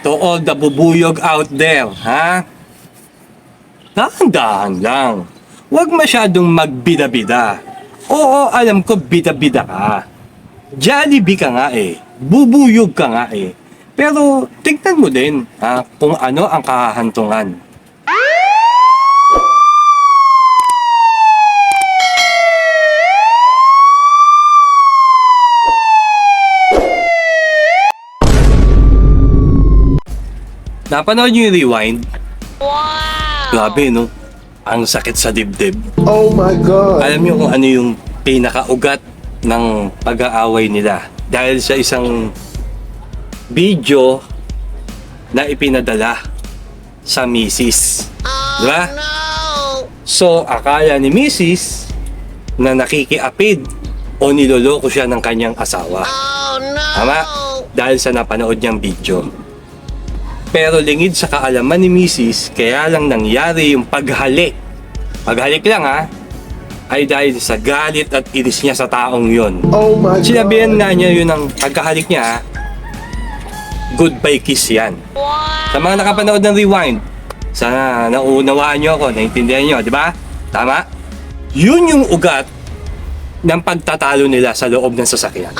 to all the bubuyog out there, ha? Dahan-dahan lang. Huwag masyadong magbida-bida. Oo, alam ko bida-bida ka. Jollibee ka nga eh. Bubuyog ka nga eh. Pero tignan mo din ha, kung ano ang kahahantungan. Napanood niyo yung rewind? Grabe, no? Ang sakit sa dibdib. Oh my God. Alam niyo kung ano yung pinakaugat ng pag-aaway nila dahil sa isang video na ipinadala sa misis. Di ba? So, akala ni misis na nakikiapid o niloloko siya ng kanyang asawa. Tama? Dahil sa napanood niyang video. Pero lingid sa kaalaman ni Mrs. kaya lang nangyari yung paghalik. Paghalik lang ha, ay dahil sa galit at iris niya sa taong yon. Oh my God. Sinabihan nga niya yun ang pagkahalik niya ha, goodbye kiss yan. Sa mga nakapanood ng Rewind, sana nauunawaan niyo ako, naintindihan niyo, di ba? Tama? Yun yung ugat ng pagtatalo nila sa loob ng sasakyan.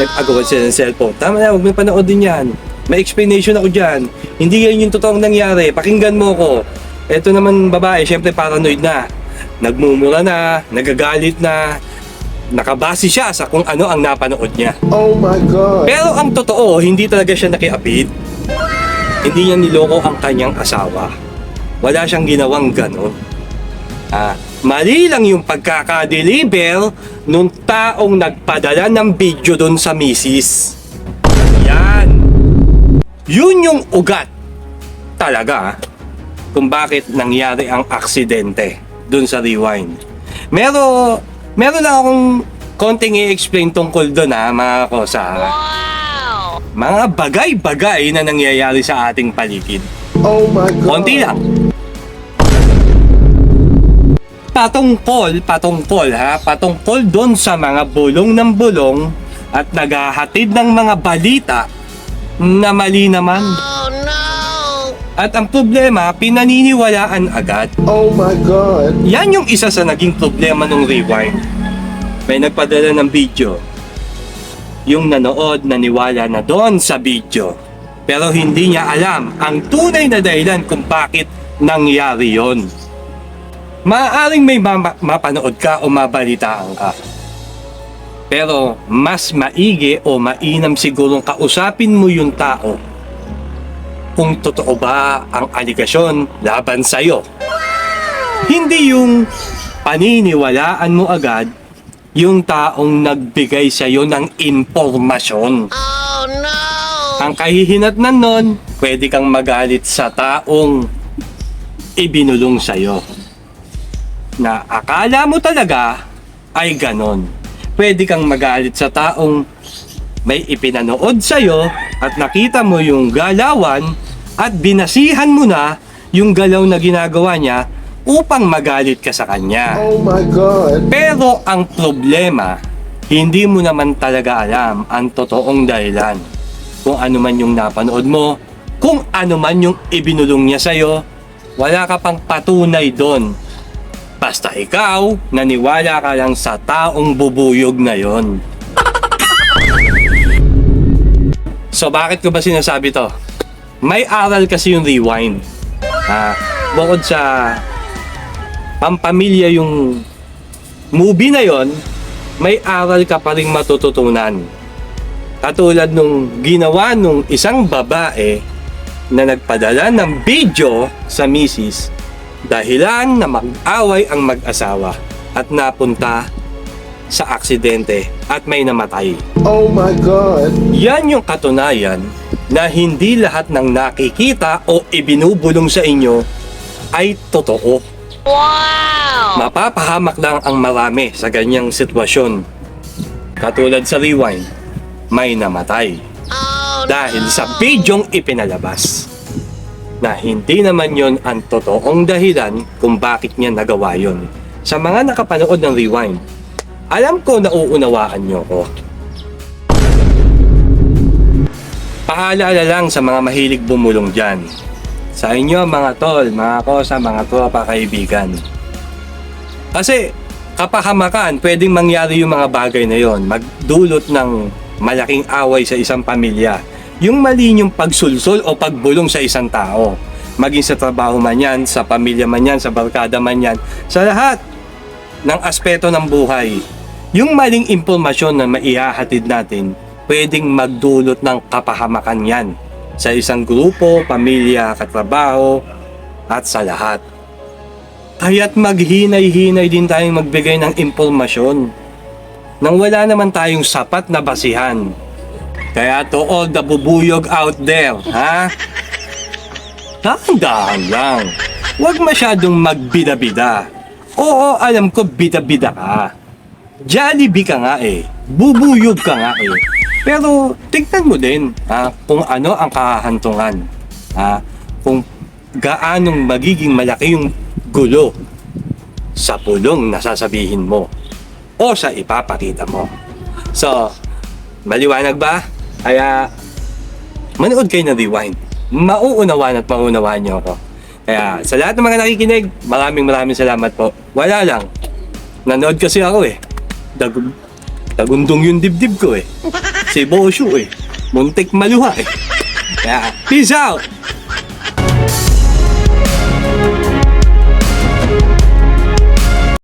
Nag-agawan sila ng cellphone. Tama na, huwag mo panood din yan. May explanation ako dyan. Hindi yan yung totoong nangyari. Pakinggan mo ko. Ito naman babae, syempre paranoid na. Nagmumura na, nagagalit na. Nakabase siya sa kung ano ang napanood niya. Oh my God. Pero ang totoo, hindi talaga siya nakiapid. Hindi niya niloko ang kanyang asawa. Wala siyang ginawang ganon. Ah, mali lang yung pagkakadeliver nung taong nagpadala ng video doon sa misis. Yun yung ugat talaga kung bakit nangyari ang aksidente doon sa rewind. Meron, meron lang akong konting i-explain tungkol doon ha, mga kosa. ha. Mga bagay-bagay na nangyayari sa ating paligid. Oh my God. Konti lang. Patungkol, patungkol ha, patungkol doon sa mga bulong ng bulong at naghahatid ng mga balita na mali naman. At ang problema, pinaniniwalaan agad. Oh my God. Yan yung isa sa naging problema ng rewind. May nagpadala ng video. Yung nanood naniwala na doon sa video. Pero hindi niya alam ang tunay na dahilan kung bakit nangyari yon. Maaaring may mama- mapanood ka o mabalitaan ka. Pero mas maigi o mainam sigurong kausapin mo yung tao kung totoo ba ang aligasyon laban sa'yo. Hindi yung paniniwalaan mo agad yung taong nagbigay sa iyo ng impormasyon. Ang kahihinatnan nun, pwede kang magalit sa taong ibinulong sa iyo. Na akala mo talaga ay ganon. Pwede kang magalit sa taong may ipinanood sa iyo at nakita mo yung galawan at binasihan mo na yung galaw na ginagawa niya upang magalit ka sa kanya. Oh my God. Pero ang problema, hindi mo naman talaga alam ang totoong dahilan. Kung ano man yung napanood mo, kung ano man yung ibinulong niya sa'yo, wala ka pang patunay doon. Basta ikaw, naniwala ka lang sa taong bubuyog na yon. So bakit ko ba sinasabi to? May aral kasi yung rewind. Ah, bukod sa pampamilya yung movie na yon, may aral ka pa rin matututunan. Katulad nung ginawa nung isang babae na nagpadala ng video sa misis dahilan na mag-away ang mag-asawa at napunta sa aksidente at may namatay. Oh my God. Yan yung katunayan na hindi lahat ng nakikita o ibinubulong sa inyo ay totoo. Mapapahamak lang ang marami sa ganyang sitwasyon. Katulad sa rewind, may namatay. Dahil sa bidyong ipinalabas. Na hindi naman yon ang totoong dahilan kung bakit niya nagawa yon. Sa mga nakapanood ng rewind, alam ko na uunawaan niyo ko. Paalala lang sa mga mahilig bumulong dyan. Sa inyo mga tol, mga kosa, mga tropa, kaibigan. Kasi kapahamakan, pwedeng mangyari yung mga bagay na yon, magdulot ng malaking away sa isang pamilya. Yung mali yung pagsulsol o pagbulong sa isang tao. Maging sa trabaho man yan, sa pamilya man yan, sa barkada man yan, sa lahat ng aspeto ng buhay. Yung maling impormasyon na maihahatid natin, pwedeng magdulot ng kapahamakan yan sa isang grupo, pamilya, katrabaho, at sa lahat. Kaya't maghinay-hinay din tayong magbigay ng impormasyon nang wala naman tayong sapat na basihan. Kaya to all the bubuyog out there, ha? Dahan-dahan lang. Huwag masyadong magbida-bida. Oo, alam ko bida-bida ka. Jollibee ka nga eh. Bubuyog ka nga eh. Pero tignan mo din ha, kung ano ang kahantungan. Ha, kung gaanong magiging malaki yung gulo sa pulong na sasabihin mo o sa ipapakita mo. So, maliwanag ba? Kaya, manood kayo ng rewind. Mauunawan at mauunawaan niyo ako. Kaya, sa lahat ng mga nakikinig, maraming maraming salamat po. Wala lang. Nanood kasi ako eh. Dag Tagundong yung dibdib ko eh. Si Bosyo eh. Muntik maluha eh. Kaya, peace out!